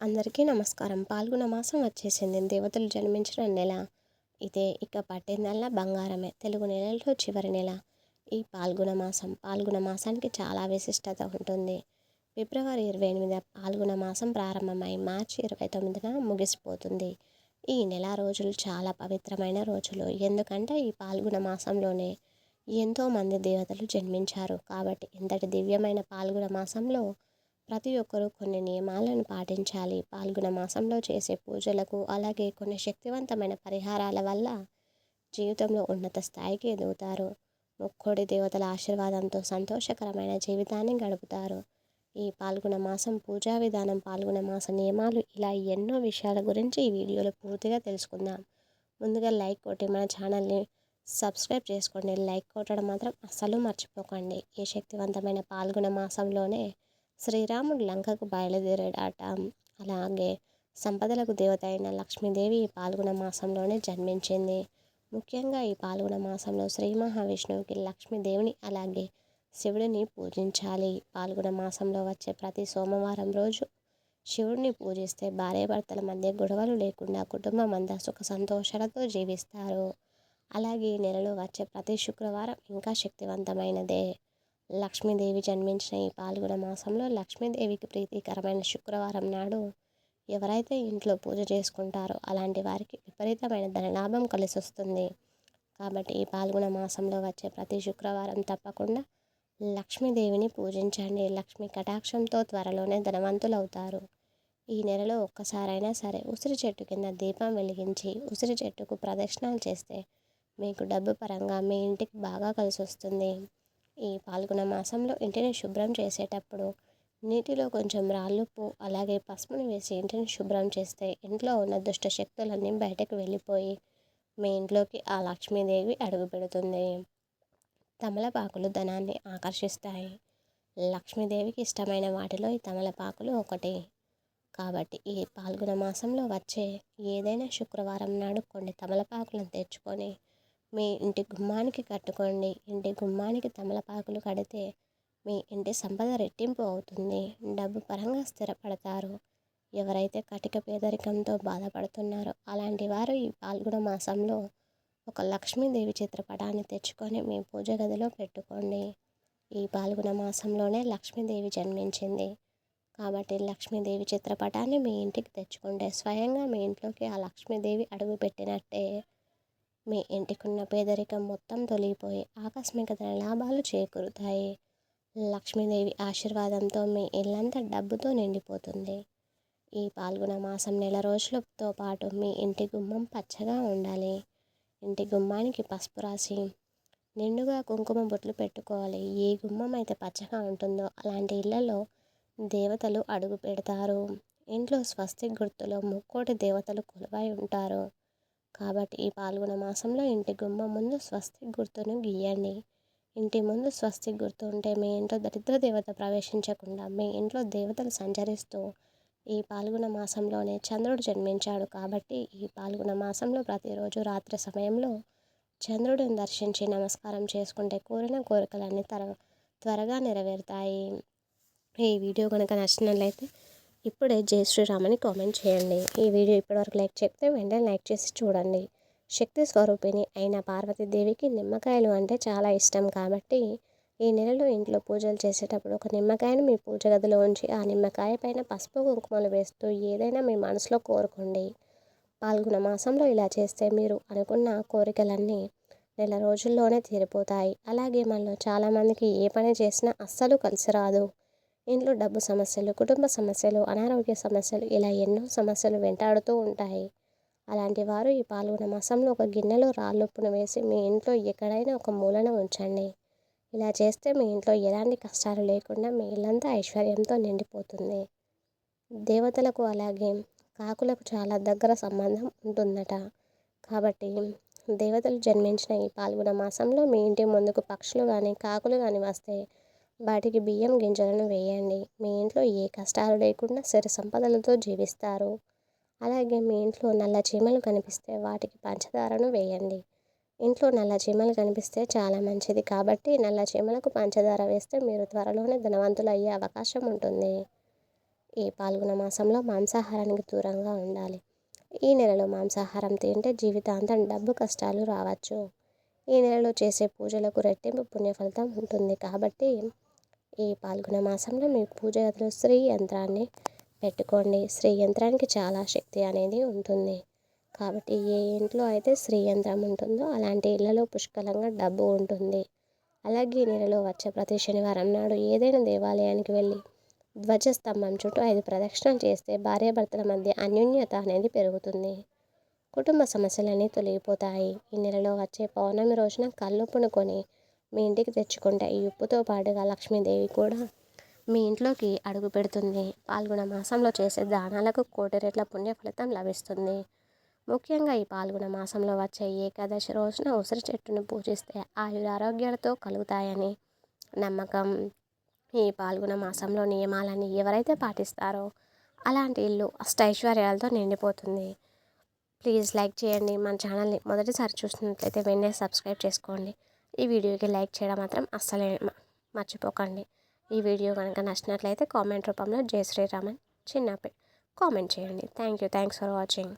అందరికీ నమస్కారం. పాల్గొన మాసం వచ్చేసింది. దేవతలు జన్మించిన నెల ఇదే. ఇక పట్టిందల్లా బంగారమే. తెలుగు నెలల్లో చివరి నెల ఈ పాల్గొన మాసం. పాల్గొన మాసానికి చాలా విశిష్టత ఉంటుంది. ఫిబ్రవరి ఇరవై ఎనిమిది పాల్గొన మాసం ప్రారంభమై మార్చి ఇరవై తొమ్మిదిన ముగిసిపోతుంది. ఈ నెల రోజులు చాలా పవిత్రమైన రోజులు. ఎందుకంటే ఈ పాల్గొన మాసంలోనే ఎంతోమంది దేవతలు జన్మించారు. కాబట్టి ఇంతటి దివ్యమైన పాల్గొన మాసంలో ప్రతి ఒక్కరూ కొన్ని నియమాలను పాటించాలి. పాల్గొన మాసంలో చేసే పూజలకు అలాగే కొన్ని శక్తివంతమైన పరిహారాల వల్ల జీవితంలో ఉన్నత స్థాయికి ఎదుగుతారు. ముక్కోడి దేవతల ఆశీర్వాదంతో సంతోషకరమైన జీవితాన్ని గడుపుతారు. ఈ పాల్గొన మాసం పూజా విధానం పాల్గొన మాస నియమాలు ఇలా ఎన్నో విషయాల గురించి ఈ వీడియోలో పూర్తిగా తెలుసుకుందాం. ముందుగా లైక్ కొట్టి మన ఛానల్ని సబ్స్క్రైబ్ చేసుకోండి. లైక్ కొట్టడం మాత్రం అస్సలు మర్చిపోకండి. ఈ శక్తివంతమైన పాల్గొన మాసంలోనే శ్రీరాముడు లంకకు బయలుదేరాడట. అలాగే సంపదలకు దేవత అయిన లక్ష్మీదేవి ఈ పాల్గొన మాసంలోనే జన్మించింది. ముఖ్యంగా ఈ పాల్గొన మాసంలో శ్రీ మహావిష్ణువుకి లక్ష్మీదేవిని అలాగే శివుడిని పూజించాలి. పాల్గొన మాసంలో వచ్చే ప్రతి సోమవారం రోజు శివుడిని పూజిస్తే భార్యాభర్తల మధ్య గొడవలు లేకుండా కుటుంబం అంతా సుఖ సంతోషాలతో జీవిస్తారు. అలాగే ఈ నెలలో వచ్చే ప్రతి శుక్రవారం ఇంకా శక్తివంతమైనదే. లక్ష్మీదేవి జన్మించిన ఈ పాల్గొన మాసంలో లక్ష్మీదేవికి ప్రీతికరమైన శుక్రవారం నాడు ఎవరైతే ఇంట్లో పూజ చేసుకుంటారో అలాంటి వారికి విపరీతమైన ధనలాభం కలిసి వస్తుంది కాబట్టి ఈ పాల్గొన మాసంలో వచ్చే ప్రతి శుక్రవారం తప్పకుండా లక్ష్మీదేవిని పూజించండి. లక్ష్మీ కటాక్షంతో త్వరలోనే ధనవంతులవుతారు. ఈ నెలలో ఒక్కసారైనా సరే ఉసిరి చెట్టు కింద దీపం వెలిగించి ఉసిరి చెట్టుకు ప్రదక్షిణాలు చేస్తే మీకు డబ్బు పరంగా మీ ఇంటికి బాగా కలిసి వస్తుంది ఈ పాల్గొన మాసంలో ఇంటిని శుభ్రం చేసేటప్పుడు నీటిలో కొంచెం రాళ్ళుప్పు అలాగే పసుపును వేసి ఇంటిని శుభ్రం చేస్తే ఇంట్లో ఉన్న దుష్ట శక్తులన్నీ బయటకు వెళ్ళిపోయి మీ ఇంట్లోకి ఆ లక్ష్మీదేవి అడుగు పెడుతుంది. తమలపాకులు ధనాన్ని ఆకర్షిస్తాయి. లక్ష్మీదేవికి ఇష్టమైన వాటిలో ఈ తమలపాకులు ఒకటి. కాబట్టి ఈ పాల్గొన మాసంలో వచ్చే ఏదైనా శుక్రవారం నాడు కొన్ని తమలపాకులను తెచ్చుకొని మీ ఇంటి గుమ్మానికి కట్టుకోండి. ఇంటి గుమ్మానికి తమలపాకులు కడితే మీ ఇంటి సంపద రెట్టింపు అవుతుంది. డబ్బు పరంగా స్థిరపడతారు. ఎవరైతే కటిక పేదరికంతో బాధపడుతున్నారో అలాంటి వారు ఈ పాల్గొన మాసంలో ఒక లక్ష్మీదేవి చిత్రపటాన్ని తెచ్చుకొని మీ పూజ గదిలో పెట్టుకోండి. ఈ పాల్గొన మాసంలోనే లక్ష్మీదేవి జన్మించింది. కాబట్టి లక్ష్మీదేవి చిత్రపటాన్ని మీ ఇంటికి తెచ్చుకుంటే స్వయంగా మీ ఇంట్లోకి ఆ లక్ష్మీదేవి అడుగు పెట్టినట్టే మీ ఇంటికున్న పేదరికం మొత్తం తొలగిపోయి ఆకస్మిక లాభాలు చేకూరుతాయి. లక్ష్మీదేవి ఆశీర్వాదంతో మీ ఇల్లంతా డబ్బుతో నిండిపోతుంది. ఈ పాల్గొన మాసం నెల రోజులతో పాటు మీ ఇంటి గుమ్మం పచ్చగా ఉండాలి. ఇంటి గుమ్మానికి పసుపు రాసి నిండుగా కుంకుమ బొట్లు పెట్టుకోవాలి. ఏ గుమ్మం అయితే పచ్చగా ఉంటుందో అలాంటి ఇళ్ళలో దేవతలు అడుగు పెడతారు. ఇంట్లో స్వస్తి గుర్తులో ముక్కోటి దేవతలు కొలువై ఉంటారు. కాబట్టి ఈ పాల్గొన మాసంలో ఇంటి గుమ్మ ముందు స్వస్తి గుర్తును గీయండి. ఇంటి ముందు స్వస్తి గుర్తు ఉంటే మీ ఇంట్లో దరిద్ర దేవత ప్రవేశించకుండా మీ ఇంట్లో దేవతలు సంచరిస్తూ ఈ పాల్గొన మాసంలోనే చంద్రుడు జన్మించాడు కాబట్టి ఈ పాల్గొన మాసంలో ప్రతిరోజు రాత్రి సమయంలో చంద్రుడిని దర్శించి నమస్కారం చేసుకుంటే కోరిన కోరికలన్నీ త్వర త్వరగా నెరవేరుతాయి. ఈ వీడియో కనుక నచ్చినట్లయితే ఇప్పుడే జై శ్రీరామని కామెంట్ చేయండి. ఈ వీడియో ఇప్పటివరకు లైక్ చెప్తే వెంటనే లైక్ చేసి చూడండి. శక్తి స్వరూపిణి అయిన పార్వతీదేవికి నిమ్మకాయలు అంటే చాలా ఇష్టం కాబట్టి ఈ నెలలో ఇంట్లో పూజలు చేసేటప్పుడు ఒక నిమ్మకాయను మీ పూజ గదిలో ఉంచి ఆ నిమ్మకాయ పైన పసుపు కుంకుమలు వేస్తూ ఏదైనా మీ మనసులో కోరుకోండి. పాల్గొన మాసంలో ఇలా చేస్తే మీరు అనుకున్న కోరికలన్నీ నెల రోజుల్లోనే తీరిపోతాయి. అలాగే మనలో చాలామందికి ఏ పని చేసినా అస్సలు కలిసి రాదు. ఇంట్లో డబ్బు సమస్యలు కుటుంబ సమస్యలు అనారోగ్య సమస్యలు ఇలా ఎన్నో సమస్యలు వెంటాడుతూ ఉంటాయి. అలాంటి వారు ఈ పాల్గొన మాసంలో ఒక గిన్నెలో రాళ్ళొప్పును వేసి మీ ఇంట్లో ఎక్కడైనా ఒక మూలన ఉంచండి. ఇలా చేస్తే మీ ఇంట్లో ఎలాంటి కష్టాలు లేకుండా మీ ఇల్లంతా ఐశ్వర్యంతో నిండిపోతుంది. దేవతలకు అలాగే కాకులకు చాలా దగ్గర సంబంధం ఉంటుందట. కాబట్టి దేవతలు జన్మించిన ఈ పాల్గొన మాసంలో మీ ఇంటి ముందుకు పక్షులు కానీ కాకులు కానీ వస్తే వాటికి బియ్యం గింజలను వేయండి. మీ ఇంట్లో ఏ కష్టాలు లేకుండా సిరి సంపదలతో జీవిస్తారు. అలాగే మీ ఇంట్లో నల్ల చీమలు కనిపిస్తే వాటికి పంచదారను వేయండి. ఇంట్లో నల్ల చీమలు కనిపిస్తే చాలా మంచిది కాబట్టి నల్ల చీమలకు పంచదార వేస్తే మీరు త్వరలోనే ధనవంతులు అయ్యే అవకాశం ఉంటుంది. ఈ పాల్గొన మాసంలో మాంసాహారానికి దూరంగా ఉండాలి. ఈ నెలలో మాంసాహారం తింటే జీవితాంతం డబ్బు కష్టాలు రావచ్చు. ఈ నెలలో చేసే పూజలకు రెట్టింపు పుణ్యఫలితం ఉంటుంది కాబట్టి ఈ పాల్గొన మాసంలో మీ పూజ గదిలో శ్రీ యంత్రాన్ని పెట్టుకోండి. శ్రీ యంత్రానికి చాలా శక్తి అనేది ఉంటుంది. కాబట్టి ఏ ఇంట్లో అయితే శ్రీ యంత్రం ఉంటుందో అలాంటి ఇళ్ళలో పుష్కలంగా డబ్బు ఉంటుంది. అలాగే ఈ నెలలో వచ్చే ప్రతి శనివారం నాడు ఏదైనా దేవాలయానికి వెళ్ళి ధ్వజస్తంభం చుట్టూ ఐదు ప్రదక్షిణలు చేస్తే భార్యాభర్తల మధ్య అన్యోన్యత అనేది పెరుగుతుంది. కుటుంబ సమస్యలన్నీ తొలగిపోతాయి. ఈ నెలలో వచ్చే పౌర్ణమి రోజున కళ్ళు పుణుకొని మీ ఇంటికి తెచ్చుకుంటే ఈ ఉప్పుతో పాటుగా లక్ష్మీదేవి కూడా మీ ఇంట్లోకి అడుగు పెడుతుంది. పాల్గొన మాసంలో చేసే దానాలకు కోటి రెట్ల పుణ్య ఫలితం లభిస్తుంది. ముఖ్యంగా ఈ పాల్గొన మాసంలో వచ్చే ఏకాదశి రోజున ఉసిరి చెట్టును పూజిస్తే ఆయురారోగ్యాలతో కలుగుతాయని నమ్మకం. ఈ పాల్గొన మాసంలో నియమాలని ఎవరైతే పాటిస్తారో అలాంటి ఇల్లు అష్టైశ్వర్యాలతో నిండిపోతుంది. ప్లీజ్ లైక్ చేయండి. మన ఛానల్ని మొదటిసారి చూసినట్లయితే వెంటనే సబ్స్క్రైబ్ చేసుకోండి. ఈ వీడియోకి లైక్ చేయడం మాత్రం అస్సలే మర్చిపోకండి. ఈ వీడియో కనుక నచ్చినట్లయితే కామెంట్ రూపంలో జయ శ్రీరామన్ చిన్నపి కామెంట్ చేయండి. Thank you. Thanks for watching.